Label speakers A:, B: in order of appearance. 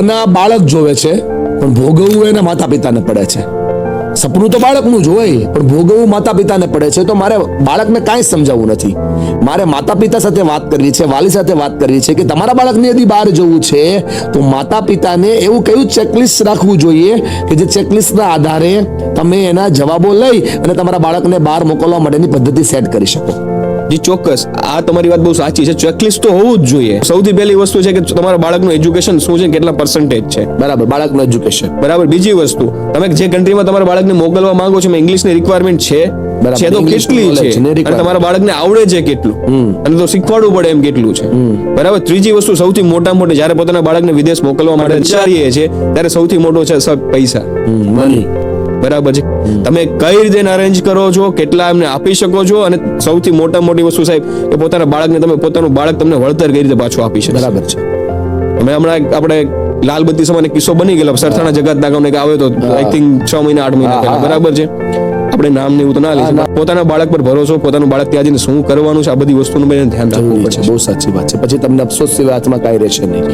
A: સપના બાળક જોવે છે, પણ ભોગવવું એના માતા પિતાને પડે છે. સપનું તો બાળકનું જ પણ ભોગવવું માતા પિતાને પડે છે, તો મારે બાળકને કાંઈ સમજાવવું નથી. મારે માતા પિતા સાથે વાત કરવી છે, વાલી સાથે વાત કરવી છે, કે તમારા બાળકને યદી બહાર જવું છે, તો માતા પિતાને એવું કયું ચેકલિસ્ટ રાખવું જોઈએ, કે જે ચેકલિસ્ટના આધારે તમે એના જવાબો લઈ અને તમારા બાળકને બહાર મોકલવા માટેની પદ્ધતિ સેટ કરી શકો.
B: જી ચોક્કસ. આ તમારી વાત બહુ સાચી છે. ચેકલિસ્ટ તો હોવું જ જોઈએ. સૌથી પહેલી વસ્તુ છે કે તમારા બાળકનું એજ્યુકેશન શું છે કેટલા પર્સન્ટેજ છે?
A: બરાબર બાળકનું એજ્યુકેશન
B: બરાબર. બીજી વસ્તુ તમે જે કન્ટ્રીમાં તમારા બાળકને મોકલવા માંગો છો ઇંગ્લિશની રિક્વાયરમેન્ટ છે. છે તો કેટલી છે? અને. તમારા બાળકને આવડે છે કેટલું? અને તો શીખવાડવું પડે એમ કેટલું છે? બરાબર. ત્રીજી વસ્તુ સૌથી મોટા મોટી જ્યારે પોતાના બાળકને વિદેશ મોકલવા માટે વિચારીએ છીએ ત્યારે સૌથી મોટો છે પૈસા.
A: મની
B: બરાબર છે. તમે કઈ રીતે અરેન્જ કરો છો કેટલા એમને આપી શકો છો અને સૌથી મોટા મોટી વસ્તુ સાહેબ કે પોતાના બાળકને તમે પોતાનું બાળક તમને વળતર કઈ રીતે પાછું આપી શકે?
A: બરાબર છે.
B: અમે હમણાં આપણે લાલ બત્તી સમયને કિસ્સો બની ગયેલો સરથાણા જગત નાગમને કે આવ્યો તો આઈ થિંક છ મહિના આઠ મહિના પહેલા. બરાબર છે? આપણે નામ ને એવું તો ના લઈ પોતાના બાળક પર ભરોસો પોતાનું બાળક ત્યાં જઈને શું કરવાનું છે આ બધી વસ્તુનું મેં ધ્યાન રાખવું પડશે.
A: છે. બહુ સાચી વાત છે. પછી તમને અફસોસ સિવાય હાથમાં કાંઈ રહેશે નહીં.